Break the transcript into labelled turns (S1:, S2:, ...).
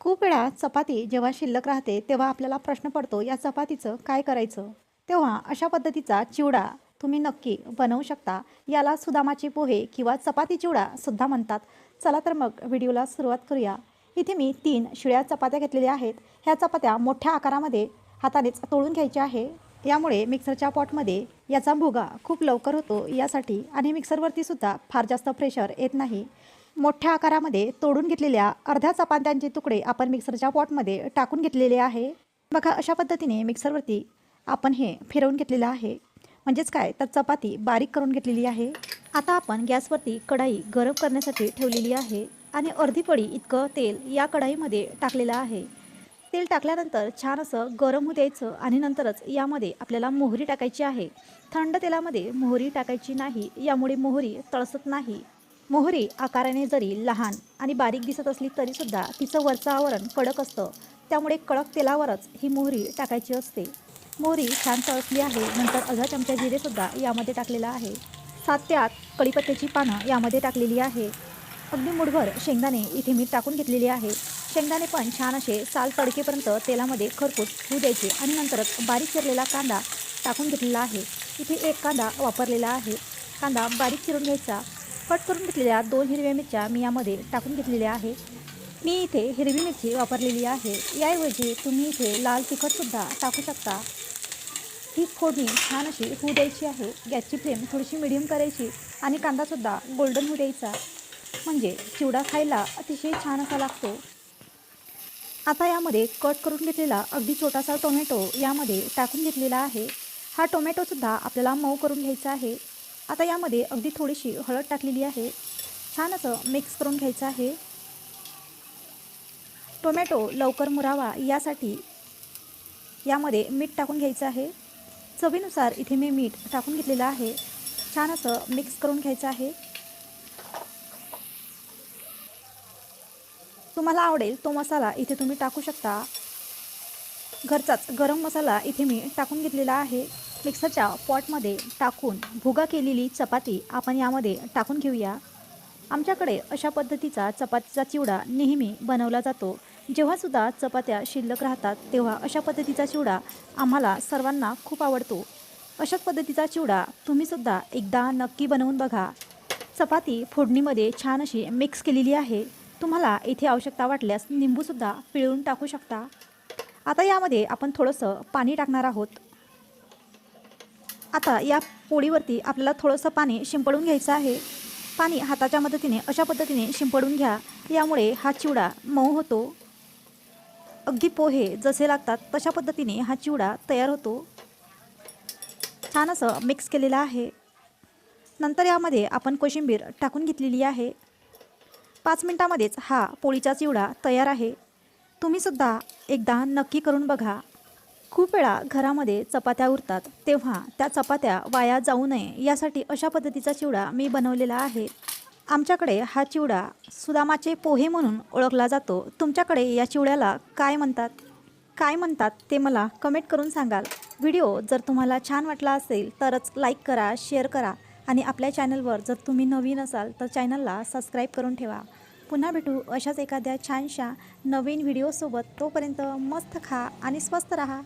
S1: खूप वेळा चपाती जेव्हा शिल्लक राहते तेव्हा आपल्याला प्रश्न पडतो या चपातीचं काय करायचं? तेव्हा अशा पद्धतीचा चिवडा तुम्ही नक्की बनवू शकता. याला सुदामाचे पोहे किंवा चपाती चिवडा सुद्धा म्हणतात. चला तर मग व्हिडिओला सुरुवात करूया. इथे मी तीन शिळ्या चपात्या घेतलेल्या आहेत. ह्या चपात्या मोठ्या आकारामध्ये हातानेच तोडून घ्यायच्या आहे. यामुळे मिक्सरच्या पॉटमध्ये याचा भुगा खूप लवकर होतो यासाठी आणि मिक्सरवरती सुद्धा फार जास्त प्रेशर येत नाही. मोठ्या आकारामध्ये तोडून घेतलेल्या अर्ध्या चपात्यांचे तुकडे आपण मिक्सरच्या पॉटमध्ये टाकून घेतलेले आहे. बघा अशा पद्धतीने मिक्सरवरती आपण हे फिरवून घेतलेलं आहे. म्हणजेच काय? तर चपाती बारीक करून घेतलेली आहे. आता आपण गॅसवरती कढाई गरम करण्यासाठी ठेवलेली आहे आणि अर्धी पडी इतकं तेल या कढाईमध्ये टाकलेलं आहे. तेल टाकल्यानंतर छान असं गरम होऊ द्यायचं आणि नंतरच यामध्ये आपल्याला मोहरी टाकायची आहे. थंड तेलामध्ये मोहरी टाकायची नाही. यामुळे मोहरी तळसत नाही. मोहरी आकाराने जरी लहान आणि बारीक दिसत असली तरीसुद्धा तिचं वरचं आवरण कडक असतं. त्यामुळे कडक तेलावरच ही मोहरी टाकायची असते. मोहरी छान तळसली आहे नंतर अर्धा चमचा जिरेसुद्धा यामध्ये टाकलेला आहे. सात ते आत कढीपत्त्याची पानं यामध्ये टाकलेली आहे. अगदी मुठभर शेंगदाणे इथे मी टाकून घेतलेली आहे. शेंगदाणे पण छान असे साल तडकेपर्यंत तेलामध्ये खरपूस होऊ द्यायचे आणि नंतरच बारीक चिरलेला कांदा टाकून घेतलेला आहे. इथे एक कांदा वापरलेला आहे. कांदा बारीक चिरून घ्यायचा. कट करून घेतलेल्या दोन हिरव्या मिरच्या मी यामध्ये टाकून घेतलेल्या आहे. मी इथे हिरवी मिरची वापरलेली आहे. याऐवजी तुम्ही इथे लाल तिखटसुद्धा टाकू शकता. ही फोडणी छान अशी होऊ द्यायची आहे. गॅसची फ्लेम थोडीशी मिडियम करायची आणि कांदासुद्धा गोल्डन होऊ द्यायचा. म्हणजे चिवडा खायला अतिशय छान असा लागतो. आता यामध्ये कट करून घेतलेला अगदी छोटासा टोमॅटो यामध्ये टाकून घेतलेला आहे. हा टोमॅटोसुद्धा आपल्याला मऊ करून घ्यायचा आहे. आता यामध्ये अगदी थोडीशी हळद टाकलेली आहे. छान असं मिक्स करून घ्यायचं आहे. टोमॅटो लवकर मुरावा यासाठी यामध्ये मीठ टाकून घ्यायचं आहे. चवीनुसार इथे मी मीठ टाकून घेतलेलं आहे. छान असं मिक्स करून घ्यायचं आहे. तुम्हाला आवडेल तो मसाला इथे तुम्ही टाकू शकता. घरचाच गरम मसाला इथे मी टाकून घेतलेला आहे. मिक्सरच्या पॉटमध्ये टाकून भुगा केलेली चपाती आपण यामध्ये टाकून घेऊया. आमच्याकडे अशा पद्धतीचा चपातीचा चिवडा नेहमी बनवला जातो. जेव्हासुद्धा चपात्या शिल्लक राहतात तेव्हा अशा पद्धतीचा चिवडा आम्हाला सर्वांना खूप आवडतो. अशाच पद्धतीचा चिवडा तुम्हीसुद्धा एकदा नक्की बनवून बघा. चपाती फोडणीमध्ये छान अशी मिक्स केलेली आहे. तुम्हाला इथे आवश्यकता वाटल्यास निंबूसुद्धा पिळून टाकू शकता. आता यामध्ये आपण थोडंसं पाणी टाकणार आहोत. आता या पोळीवरती आपल्याला थोडंसं पाणी शिंपडून घ्यायचं आहे. पाणी हाताच्या मदतीने अशा पद्धतीने शिंपडून घ्या. यामुळे हा चिवडा मऊ होतो. अगदी पोहे जसे लागतात तशा पद्धतीने हा चिवडा तयार होतो. छान असं मिक्स केलेलं आहे. नंतर यामध्ये आपण कोशिंबीर टाकून घेतलेली आहे. पाच मिनटामध्येच हा पोळीचा चिवडा तयार आहे. तुम्हीसुद्धा एकदा नक्की करून बघा. खूप वेळा घरामध्ये चपात्या उरतात तेव्हा त्या चपात्या वाया जाऊ नये यासाठी अशा पद्धतीचा चिवडा मी बनवलेला आहे. आमच्याकडे हा चिवडा सुदामाचे पोहे म्हणून ओळखला जातो. तुमच्याकडे या चिवड्याला काय म्हणतात? काय म्हणतात ते मला कमेंट करून सांगाल. व्हिडिओ जर तुम्हाला छान वाटला असेल तरच लाईक करा शेअर करा आणि आपल्या चॅनलवर जर तुम्ही नवीन असाल तर चॅनलला सबस्क्राईब करून ठेवा. पुन्हा भेटू अशाच एखाद्या छानशा नवीन व्हिडिओसोबत तोपर्यंत मस्त खा आणि स्वस्त राहा.